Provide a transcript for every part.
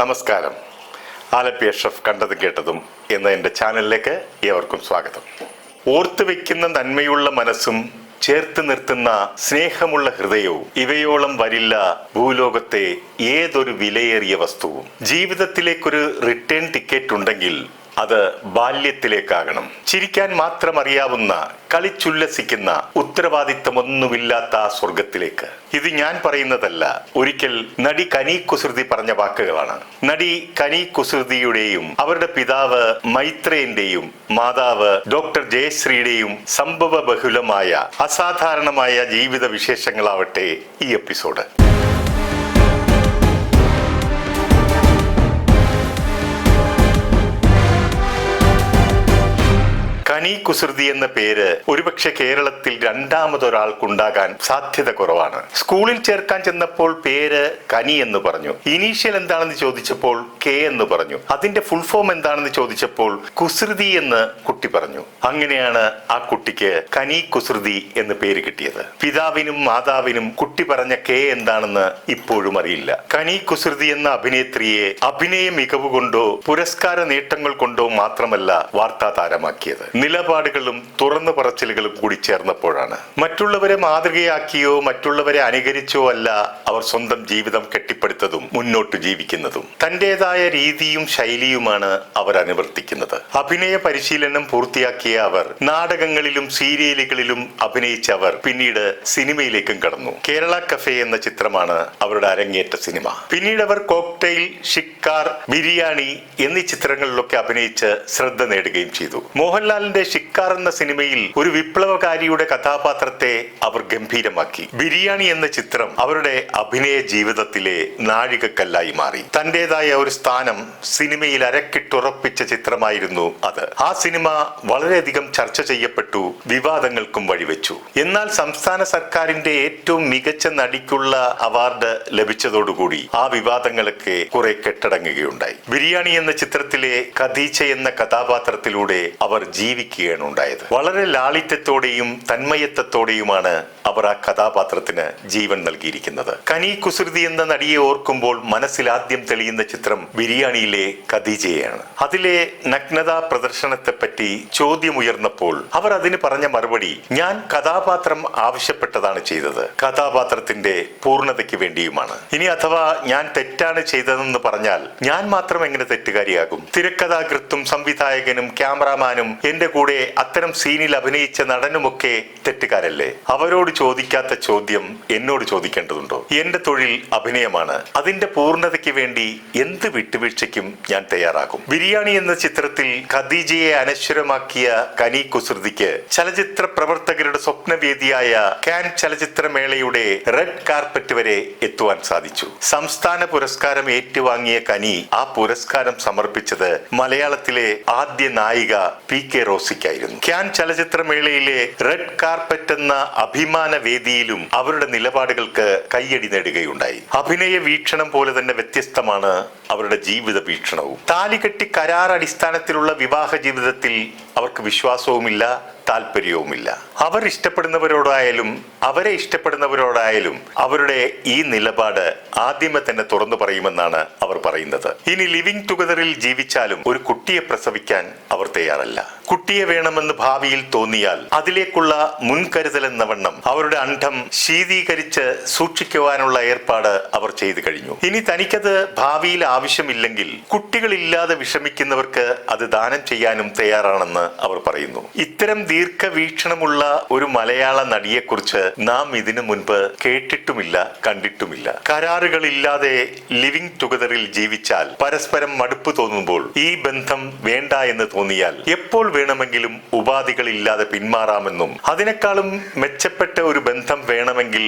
നമസ്കാരം. ആലപ്പി എഫ് കണ്ടതും കേട്ടതും എന്ന എന്റെ ചാനലിലേക്ക് ഏവർക്കും സ്വാഗതം. ഓർത്തു വെക്കുന്ന നന്മയുള്ള മനസ്സും ചേർത്ത് നിർത്തുന്ന സ്നേഹമുള്ള ഹൃദയവും ഇവയോളം വരില്ല ഭൂലോകത്തെ ഏതൊരു വിലയേറിയ വസ്തുവും. ജീവിതത്തിലേക്കൊരു റിട്ടേൺ ടിക്കറ്റ് ഉണ്ടെങ്കിൽ അത് ബാല്യത്തിലേക്കാകണം. ചിരിക്കാൻ മാത്രം അറിയാവുന്ന കളിച്ചുല്ലസിക്കുന്ന ഉത്തരവാദിത്തമൊന്നുമില്ലാത്ത ആ സ്വർഗത്തിലേക്ക് ഇത് ഞാൻ പറയുന്നതല്ല ഒരിക്കൽ നടി കനി കുസൃതി പറഞ്ഞ വാക്കുകളാണ്. നടി കനി കുസൃതിയുടെയും അവരുടെ പിതാവ് മൈത്രേന്റെയും മാതാവ് ഡോക്ടർ ജയശ്രീയുടെയും സംഭവ ബഹുലമായ അസാധാരണമായ ജീവിത വിശേഷങ്ങളാവട്ടെ ഈ എപ്പിസോഡ്. കനി കുസൃതി എന്ന പേര് ഒരുപക്ഷെ കേരളത്തിൽ രണ്ടാമതൊരാൾക്കുണ്ടാകാൻ സാധ്യത കുറവാണ്. സ്കൂളിൽ ചേർക്കാൻ ചെന്നപ്പോൾ പേര് കനി എന്ന് പറഞ്ഞു. ഇനീഷ്യൽ എന്താണെന്ന് ചോദിച്ചപ്പോൾ കെ എന്ന് പറഞ്ഞു. അതിന്റെ ഫുൾ ഫോം എന്താണെന്ന് ചോദിച്ചപ്പോൾ കുസൃതി എന്ന് കുട്ടി പറഞ്ഞു. അങ്ങനെയാണ് ആ കുട്ടിക്ക് കനി കുസൃതി എന്ന് പേര് കിട്ടിയത്. പിതാവിനും മാതാവിനും കുട്ടി പറഞ്ഞ കെ എന്താണെന്ന് ഇപ്പോഴും അറിയില്ല. കനി കുസൃതി എന്ന അഭിനേത്രിയെ അഭിനയ മികവ് കൊണ്ടോ പുരസ്കാര നേട്ടങ്ങൾ കൊണ്ടോ മാത്രമല്ല വാർത്താ താരമാക്കിയത്. നിലപാടുകളും തുറന്നു പറച്ചിലുകളും കൂടി ചേർന്നപ്പോഴാണ്. മറ്റുള്ളവരെ മാതൃകയാക്കിയോ മറ്റുള്ളവരെ അനുകരിച്ചോ അല്ല അവർ സ്വന്തം ജീവിതം കെട്ടിപ്പടുത്തതും മുന്നോട്ട് ജീവിക്കുന്നതും. തന്റേതായ രീതിയും ശൈലിയുമാണ് അവർ അനുവർത്തിക്കുന്നത്. അഭിനയ പരിശീലനം പൂർത്തിയാക്കിയ അവർ നാടകങ്ങളിലും സീരിയലുകളിലും അഭിനയിച്ച അവർ പിന്നീട് സിനിമയിലേക്കും കടന്നു. കേരള കഫേ എന്ന ചിത്രമാണ് അവരുടെ അരങ്ങേറ്റ സിനിമ. പിന്നീട് അവർ കോക്ടെയിൽ ഷിക്കാർ ബിരിയാണി എന്നീ ചിത്രങ്ങളിലൊക്കെ അഭിനയിച്ച് ശ്രദ്ധ നേടുകയും ചെയ്തു. മോഹൻലാലിന്റെ ഷിക്കാർ എന്ന സിനിമയിൽ ഒരു വിപ്ലവകാരിയുടെ കഥാപാത്രത്തെ അവർ ഗംഭീരമാക്കി. ബിരിയാണി എന്ന ചിത്രം അവരുടെ അഭിനയ ജീവിതത്തിലെ നാഴികക്കല്ലായി മാറി. തന്റേതായ ഒരു സ്ഥാനം സിനിമയിൽ അരക്കിട്ടുറപ്പിച്ച ചിത്രമായിരുന്നു അത്. ആ സിനിമ വളരെയധികം ചർച്ച ചെയ്യപ്പെട്ടു വിവാദങ്ങൾക്കും വഴിവെച്ചു. എന്നാൽ സംസ്ഥാന സർക്കാരിന്റെ ഏറ്റവും മികച്ച നടിക്കുള്ള അവാർഡ് ലഭിച്ചതോടുകൂടി ആ വിവാദങ്ങളൊക്കെ കുറെ കെട്ടടങ്ങുകയുണ്ടായി. ബിരിയാണി എന്ന ചിത്രത്തിലെ ഖദീജ എന്ന കഥാപാത്രത്തിലൂടെ അവർ ജീവിക്കുകയാണ് ഉണ്ടായത്. വളരെ ലാളിത്യത്തോടെയും തന്മയത്വത്തോടെയുമാണ് അവർ ആ കഥാപാത്രത്തിന് ജീവൻ നൽകിയിരിക്കുന്നത്. കനി കുസൃതി എന്ന നടിയെ ഓർക്കുമ്പോൾ മനസ്സിൽ ആദ്യം തെളിയുന്ന ചിത്രം ബിരിയാണിയിലെ ഖദീജയാണ് അതിലെ നഗ്നതാ പ്രദർശനത്തെപ്പറ്റി ചോദ്യമുയർന്നപ്പോൾ അവർ അതിന് പറഞ്ഞ മറുപടി ഞാൻ കഥാപാത്രം ആവശ്യപ്പെട്ടതാണ് ചെയ്തത്. കഥാപാത്രത്തിന്റെ പൂർണതയ്ക്ക് വേണ്ടിയുമാണ്. ഇനി അഥവാ ഞാൻ തെറ്റാണ് ചെയ്തതെന്ന് പറഞ്ഞാൽ ഞാൻ മാത്രം എങ്ങനെ തെറ്റുകാരിയാകും? തിരക്കഥാകൃത്തും സംവിധായകനും ക്യാമറാമാനും എന്റെ കൂടെ അത്തരം സീനിൽ അഭിനയിച്ച നടനുമൊക്കെ തെറ്റുകാരല്ലേ? അവരോട് ചോദിക്കാത്ത ചോദ്യം എന്നോട് ചോദിക്കേണ്ടതുണ്ടോ? എന്റെ തൊഴിൽ അഭിനയമാണ്. അതിന്റെ പൂർണതയ്ക്ക് വേണ്ടി എന്ത് വിട്ടുവീഴ്ചയ്ക്കും ഞാൻ തയ്യാറാകും. ബിരിയാണി എന്ന ചിത്രത്തിൽ ഖദീജയെ അനശ്വരമാക്കിയ കനി കുസൃതിക്ക് ചലച്ചിത്ര പ്രവർത്തകരുടെ സ്വപ്നവേദിയായ കാൻ ചലച്ചിത്രമേളയുടെ റെഡ് കാർപ്പറ്റ് വരെ എത്തുവാൻ സാധിച്ചു. സംസ്ഥാന പുരസ്കാരം ഏറ്റുവാങ്ങിയ കനി ആ പുരസ്കാരം സമർപ്പിച്ചത് മലയാളത്തിലെ ആദ്യ നായിക പി കെ റോസിക്കായിരുന്നു ക്യാൻ ചലച്ചിത്രമേളയിലെ റെഡ് കാർപ്പറ്റ് എന്ന അഭിമാന വേദിയിലും അവരുടെ നിലപാടുകൾക്ക് കയ്യടി നേടുകയുണ്ടായി. അഭിനയ വീക്ഷണം പോലെ തന്നെ വ്യത്യസ്തമാണ് അവരുടെ ജീവിത വീക്ഷണവും. താലികെട്ടി കരാർ അടിസ്ഥാനത്തിലുള്ള വിവാഹ ജീവിതത്തിൽ അവർക്ക് വിശ്വാസവുമില്ല. താല്പര്യവുമില്ല. അവർ ഇഷ്ടപ്പെടുന്നവരോടായാലും അവരെ ഇഷ്ടപ്പെടുന്നവരോടായാലും അവരുടെ ഈ നിലപാട് ആദ്യമേ തന്നെ തുറന്നു പറയുമെന്നാണ് അവർ പറയുന്നത്. ഇനി ലിവിംഗ് ടുഗദറിൽ ജീവിച്ചാലും ഒരു കുട്ടിയെ പ്രസവിക്കാൻ അവർ തയ്യാറല്ല. കുട്ടിയെ വേണമെന്ന് ഭാവിയിൽ തോന്നിയാൽ അതിലേക്കുള്ള മുൻകരുതൽ എന്ന വണ്ണം അവരുടെ അണ്ഠം ശീതീകരിച്ച് സൂക്ഷിക്കുവാനുള്ള ഏർപ്പാട് അവർ ചെയ്തു കഴിഞ്ഞു. ഇനി തനിക്കത് ഭാവിയിൽ ആവശ്യമില്ലെങ്കിൽ കുട്ടികളില്ലാതെ വിഷമിക്കുന്നവർക്ക് അത് ദാനം ചെയ്യാനും തയ്യാറാണെന്ന് അവർ പറയുന്നു. ഇത്തരം ദീർഘവീക്ഷണമുള്ള ഒരു മലയാള നടിയെക്കുറിച്ച് നാം ഇതിനു മുൻപ് കേട്ടിട്ടുമില്ല കണ്ടിട്ടുമില്ല. കരാറുകളില്ലാതെ ലിവിംഗ് ടുഗദറിൽ ജീവിച്ചാൽ പരസ്പരം മടുപ്പ് തോന്നുമ്പോൾ ഈ ബന്ധം വേണ്ട എന്ന് തോന്നിയാൽ എപ്പോൾ വേണമെങ്കിലും ഉപാധികളില്ലാതെ പിന്മാറാമെന്നും അതിനേക്കാളും മെച്ചപ്പെട്ട ഒരു ബന്ധം വേണമെങ്കിൽ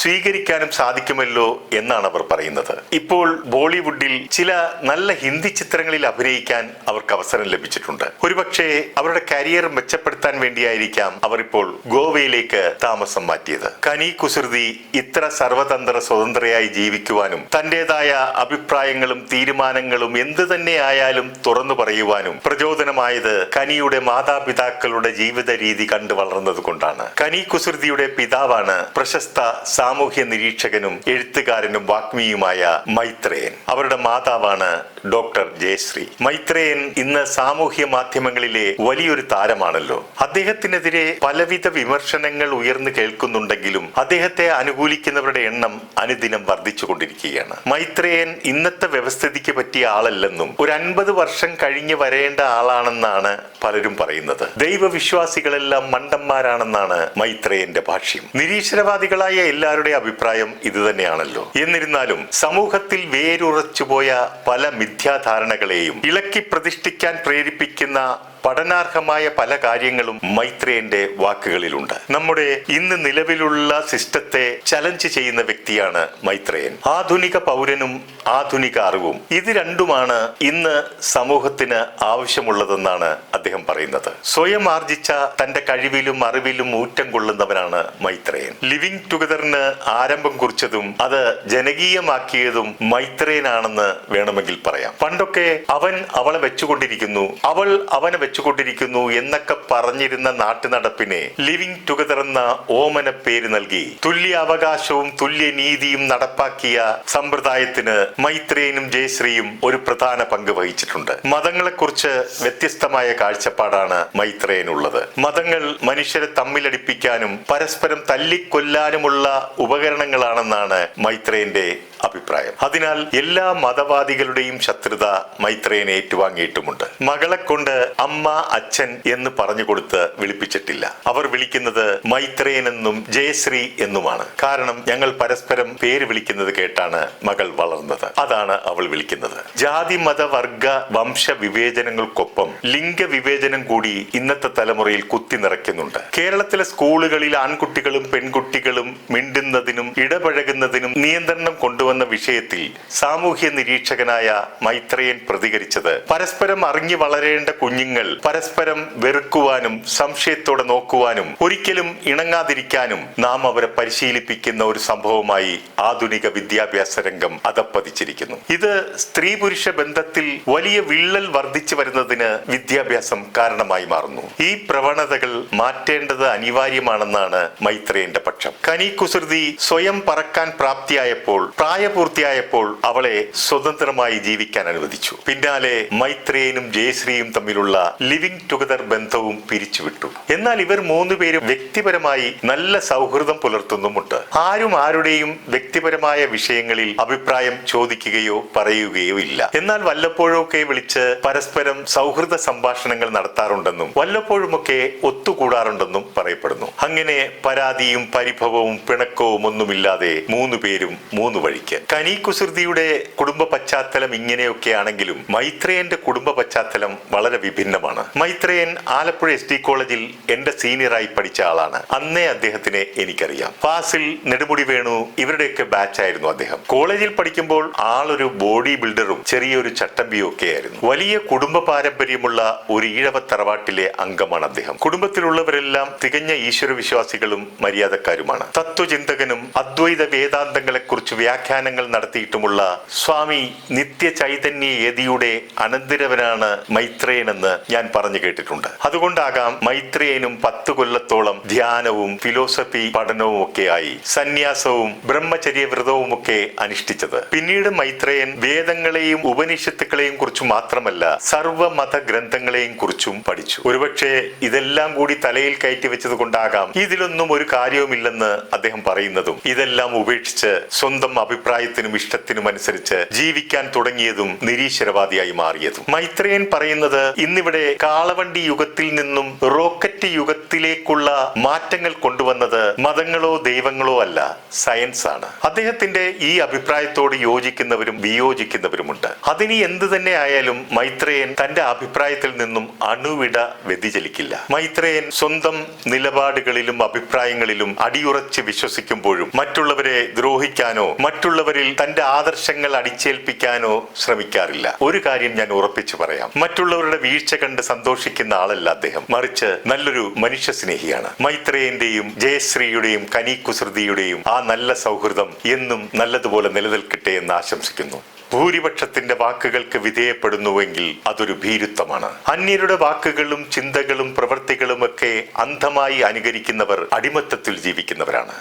സ്വീകരിക്കാനും സാധിക്കുമല്ലോ എന്നാണ് അവർ പറയുന്നത്. ഇപ്പോൾ ബോളിവുഡിൽ ചില നല്ല ഹിന്ദി ചിത്രങ്ങളിൽ അഭിനയിക്കാൻ അവർക്ക് അവസരം ലഭിച്ചിട്ടുണ്ട്. ഒരുപക്ഷെ അവരുടെ കരിയർ മെച്ചപ്പെടുത്താൻ വേണ്ടി വേണ്ടിയായിരിക്കാം അവർ ഇപ്പോൾ ഗോവയിലേക്ക് താമസം മാറ്റിയത്. കനി കുസൃതി ഇത്ര സർവതന്ത്ര സ്വതന്ത്രയായി ജീവിക്കുവാനും തന്റേതായ അഭിപ്രായങ്ങളും തീരുമാനങ്ങളും എന്ത് തന്നെ ആയാലും തുറന്നു പറയുവാനും പ്രചോദനമായത് കനിയുടെ മാതാപിതാക്കളുടെ ജീവിത രീതി കണ്ടു വളർന്നത് കൊണ്ടാണ്. കനി കുസൃതിയുടെ പിതാവാണ് പ്രശസ്ത സാമൂഹ്യ നിരീക്ഷകനും എഴുത്തുകാരനും വാഗ്മിയുമായ മൈത്രേയൻ. അവരുടെ മാതാവാണ് ഡോക്ടർ ജയശ്രീ. മൈത്രേയൻ ഇന്ന് സാമൂഹ്യ മാധ്യമങ്ങളിലെ വലിയൊരു താരമാണല്ലോ. അദ്ദേഹത്തിനെതിരെ പലവിധ വിമർശനങ്ങൾ ഉയർന്നു കേൾക്കുന്നുണ്ടെങ്കിലും അദ്ദേഹത്തെ അനുകൂലിക്കുന്നവരുടെ എണ്ണം അനുദിനം വർദ്ധിച്ചുകൊണ്ടിരിക്കുകയാണ്. മൈത്രേയൻ ഇന്നത്തെ വ്യവസ്ഥിതിക്ക് പറ്റിയ ആളല്ലെന്നും ഒരു അൻപത് വർഷം കഴിഞ്ഞ് വരേണ്ട ആളാണെന്നാണ് പലരും പറയുന്നത്. ദൈവവിശ്വാസികളെല്ലാം മണ്ടന്മാരാണെന്നാണ് മൈത്രേയന്റെ ഭാഷ്യം. നിരീശ്വരവാദികളായ എല്ലാവരുടെ അഭിപ്രായം ഇത് തന്നെയാണല്ലോ. എന്നിരുന്നാലും സമൂഹത്തിൽ വേരുറച്ചുപോയ പല മിഥ്യാധാരണകളെയും ഇളക്കി പ്രതിഷ്ഠിക്കാൻ പ്രേരിപ്പിക്കുന്ന പഠനാർഹമായ പല കാര്യങ്ങളും മൈത്രേന്റെ വാക്കുകളിലുണ്ട്. നമ്മുടെ ഇന്ന് നിലവിലുള്ള സിസ്റ്റത്തെ ചലഞ്ച് ചെയ്യുന്ന വ്യക്തിയാണ് മൈത്രേയൻ. ആധുനിക പൗരനും ആധുനിക അറിവും. ഇത് രണ്ടുമാണ് ഇന്ന് സമൂഹത്തിന് ആവശ്യമുള്ളതെന്നാണ് അദ്ദേഹം പറയുന്നത്. സ്വയം ആർജിച്ച തന്റെ കഴിവിലും അറിവിലും ഊറ്റം കൊള്ളുന്നവനാണ് മൈത്രേയൻ. ലിവിംഗ് ടുഗദറിന് ആരംഭം കുറിച്ചതും അത് ജനകീയമാക്കിയതും മൈത്രേയനാണെന്ന് വേണമെങ്കിൽ പറയാം. പണ്ടൊക്കെ അവൻ അവളെ വെച്ചുകൊണ്ടിരിക്കുന്നു. അവൾ അവനെ വെച്ചുകൊണ്ടിരിക്കുന്നു എന്നൊക്കെ പറഞ്ഞിരുന്ന നാട്ടുനടപ്പിനെ ലിവിംഗ് ടുഗദർ എന്ന ഓമന പേര് നൽകി തുല്യ അവകാശവും തുല്യ നീതിയും നടപ്പാക്കിയ സമ്പ്രദായത്തിന് മൈത്രേയനും ജയശ്രീയും ഒരു പ്രധാന പങ്ക് വഹിച്ചിട്ടുണ്ട്. മതങ്ങളെക്കുറിച്ച് വ്യത്യസ്തമായ കാഴ്ചപ്പാടാണ് മൈത്രേയനുള്ളത്. മതങ്ങൾ മനുഷ്യരെ തമ്മിലടിപ്പിക്കാനും പരസ്പരം തല്ലിക്കൊല്ലാനുമുള്ള ഉപകരണങ്ങളാണെന്നാണ് മൈത്രേയന്റെ അഭിപ്രായം. അതിനാൽ എല്ലാ മതവാദികളുടെയും ശത്രുത മൈത്രേയൻ ഏറ്റുവാങ്ങിയിട്ടുമുണ്ട്. മകളെ കൊണ്ട് അമ്മ അച്ഛൻ എന്ന് പറഞ്ഞു കൊടുത്ത് വിളിപ്പിച്ചിട്ടില്ല. അവർ വിളിക്കുന്നത് മൈത്രേയൻ എന്നും ജയശ്രീ എന്നുമാണ്. കാരണം ഞങ്ങൾ പരസ്പരം പേര് വിളിക്കുന്നത് കേട്ടാണ് മകൾ വളർന്നത്. അതാണ് അവൾ വിളിക്കുന്നത്. ജാതി മത വർഗ വംശ വിവേചനങ്ങൾക്കൊപ്പം ലിംഗ വിവേചനം കൂടി ഇന്നത്തെ തലമുറയിൽ കുത്തി നിറയ്ക്കുന്നുണ്ട്. കേരളത്തിലെ സ്കൂളുകളിൽ ആൺകുട്ടികളും പെൺകുട്ടികളും മിണ്ടുന്നതിനും ഇടപഴകുന്നതിനും നിയന്ത്രണം കൊണ്ടുവന്ന വിഷയത്തിൽ സാമൂഹ്യ നിരീക്ഷകനായ മൈത്രേയൻ പ്രതികരിച്ചത്. പരസ്പരം അറിഞ്ഞു വളരേണ്ട കുഞ്ഞുങ്ങൾ പരസ്പരം വെറുക്കുവാനും സംശയത്തോടെ നോക്കുവാനും ഒരിക്കലും ഇണങ്ങാതിരിക്കാനും നാം അവരെ പരിശീലിപ്പിക്കുന്ന ഒരു സംഭവമായി ആധുനിക വിദ്യാഭ്യാസ രംഗം അതപ്പതിച്ചിരിക്കുന്നു. ഇത് സ്ത്രീ പുരുഷ ബന്ധത്തിൽ വലിയ വിള്ളൽ വർദ്ധിച്ചു വരുന്നതിന് വിദ്യാഭ്യാസം കാരണമായി മാറുന്നു. ഈ പ്രവണതകൾ മാറ്റേണ്ടത് അനിവാര്യമാണെന്നാണ് മൈത്രേയന്റെ പക്ഷം. കനി കുസൃതി സ്വയം പറക്കാൻ പ്രാപ്തിയായപ്പോൾ പ്രായപൂർത്തിയായപ്പോൾ അവളെ സ്വതന്ത്രമായി ജീവിക്കാൻ അനുവദിച്ചു. പിന്നാലെ മൈത്രേയനും ജയശ്രീയും തമ്മിലുള്ള ലിവിംഗ് ടുഗദർ ബന്ധവും പിരിച്ചുവിട്ടു. എന്നാൽ ഇവർ മൂന്നുപേരും വ്യക്തിപരമായി നല്ല സൗഹൃദം പുലർത്തുന്നുമുണ്ട്. ആരും ആരുടെയും വ്യക്തിപരമായ വിഷയങ്ങളിൽ അഭിപ്രായം ചോദിക്കുകയോ പറയുകയോ ഇല്ല. എന്നാൽ വല്ലപ്പോഴൊക്കെ വിളിച്ച് പരസ്പരം സൗഹൃദ സംഭാഷണങ്ങൾ നടത്താറുണ്ടെന്നും വല്ലപ്പോഴുമൊക്കെ ഒത്തുകൂടാറുണ്ടെന്നും പറയപ്പെടുന്നു. അങ്ങനെ പരാതിയും പരിഭവവും പിണക്കവും ഒന്നുമില്ലാതെ മൂന്നു പേരും മൂന്ന് വഴിക്ക് കനി കുസൃതിയുടെ കുടുംബ പശ്ചാത്തലം ഇങ്ങനെയൊക്കെ ആണെങ്കിലും മൈത്രേയന്റെ കുടുംബ പശ്ചാത്തലം വളരെ വിഭിന്നമാണ്. മൈത്രേയൻ ആലപ്പുഴ എസ് ഡി കോളേജിൽ എന്റെ സീനിയറായി പഠിച്ച ആളാണ്. അന്നേ അദ്ദേഹത്തിനെ എനിക്കറിയാം. ഫാസിൽ നെടുമുടി വേണു ഇവരുടെയൊക്കെ ബാച്ച് ആയിരുന്നു അദ്ദേഹം. കോളേജിൽ പഠിക്കുമ്പോൾ ആളൊരു ബോഡി ബിൽഡറും ചെറിയൊരു ചട്ടമ്പിയും ഒക്കെ ആയിരുന്നു വലിയ കുടുംബ പാരമ്പര്യമുള്ള ഒരു ഈഴവ തറവാട്ടിലെ അംഗമാണ് അദ്ദേഹം. കുടുംബത്തിലുള്ളവരെല്ലാം തികഞ്ഞ ഈശ്വര വിശ്വാസികളും മര്യാദക്കാരുമാണ്. തത്വചിന്തകനും അദ്വൈത വേദാന്തങ്ങളെ കുറിച്ച് വ്യാഖ്യാനങ്ങൾ നടത്തിയിട്ടുമുള്ള സ്വാമി നിത്യ ചൈതന്യ യതിയുടെ അനന്തരവനാണ് മൈത്രേയൻ എന്ന് ഞാൻ പറഞ്ഞു കേട്ടിട്ടുണ്ട്. അതുകൊണ്ടാകാം മൈത്രേയനും പത്ത് കൊല്ലത്തോളം ധ്യാനവും ഫിലോസഫി പഠനവും ഒക്കെയായി സന്യാസവും ബ്രഹ്മചര്യ വ്രതവും ഒക്കെ അനുഷ്ഠിച്ചത്. പിന്നീട് മൈത്രേയൻ വേദങ്ങളെയും ഉപനിഷത്തുക്കളെയും കുറിച്ച് മാത്രമല്ല സർവമത ഗ്രന്ഥങ്ങളെയും കുറിച്ചും പഠിച്ചു. ഒരുപക്ഷെ ഇതെല്ലാം കൂടി തലയിൽ കയറ്റി വെച്ചത് കൊണ്ടാകാം ഇതിലൊന്നും ഒരു കാര്യവുമില്ലെന്ന് അദ്ദേഹം പറയുന്നതും. ഇതെല്ലാം ഉപേക്ഷിച്ച് സ്വന്തം അഭിപ്രായത്തിനും ഇഷ്ടത്തിനും അനുസരിച്ച് ജീവിക്കാൻ തുടങ്ങിയതും നിരീശ്വരവാദിയായി മാറിയതും. മൈത്രേയൻ പറയുന്നത് ഇന്നിവിടെ കാളവണ്ടി യുഗത്തിൽ നിന്നും റോക്കറ്റ് യുഗത്തിലേക്കുള്ള മാറ്റങ്ങൾ കൊണ്ടുവന്നത് മതങ്ങളോ ദൈവങ്ങളോ അല്ല സയൻസ് ആണ്. അദ്ദേഹത്തിന്റെ ഈ അഭിപ്രായത്തോട് യോജിക്കുന്നവരും വിയോജിക്കുന്നവരുമുണ്ട്. അതിനി എന്ത് തന്നെ ആയാലും മൈത്രേയൻ തന്റെ അഭിപ്രായത്തിൽ നിന്നും അണുവിട വ്യതിചലിക്കില്ല. മൈത്രേയൻ സ്വന്തം നിലപാടുകളിലും അഭിപ്രായങ്ങളിലും അടിയുറച്ച് വിശ്വസിക്കുമ്പോഴും മറ്റുള്ളവരെ ദ്രോഹിക്കാനോ മറ്റുള്ള മറ്റുള്ളവരിൽ തന്റെ ആദർശങ്ങൾ അടിച്ചേൽപ്പിക്കാനോ ശ്രമിക്കാറില്ല. ഒരു കാര്യം ഞാൻ ഉറപ്പിച്ചു പറയാം. മറ്റുള്ളവരുടെ വീഴ്ച കണ്ട് സന്തോഷിക്കുന്ന ആളല്ല അദ്ദേഹം. മറിച്ച് നല്ലൊരു മനുഷ്യ സ്നേഹിയാണ് മൈത്രേയന്റെയും ജയശ്രീയുടെയും കനി കുസൃതിയുടെയും ആ നല്ല സൗഹൃദം എന്നും നല്ലതുപോലെ നിലനിൽക്കട്ടെ എന്ന് ആശംസിക്കുന്നു. ഭൂരിപക്ഷത്തിന്റെ വാക്കുകൾക്ക് വിധേയപ്പെടുന്നുവെങ്കിൽ അതൊരു ഭീരുത്വമാണ്. അന്യരുടെ വാക്കുകളും ചിന്തകളും പ്രവൃത്തികളും ഒക്കെ അന്ധമായി അനുകരിക്കുന്നവർ അടിമത്തത്തിൽ ജീവിക്കുന്നവരാണ്.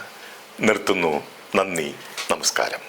നിർത്തുന്നു. നന്ദി. നമസ്കാരം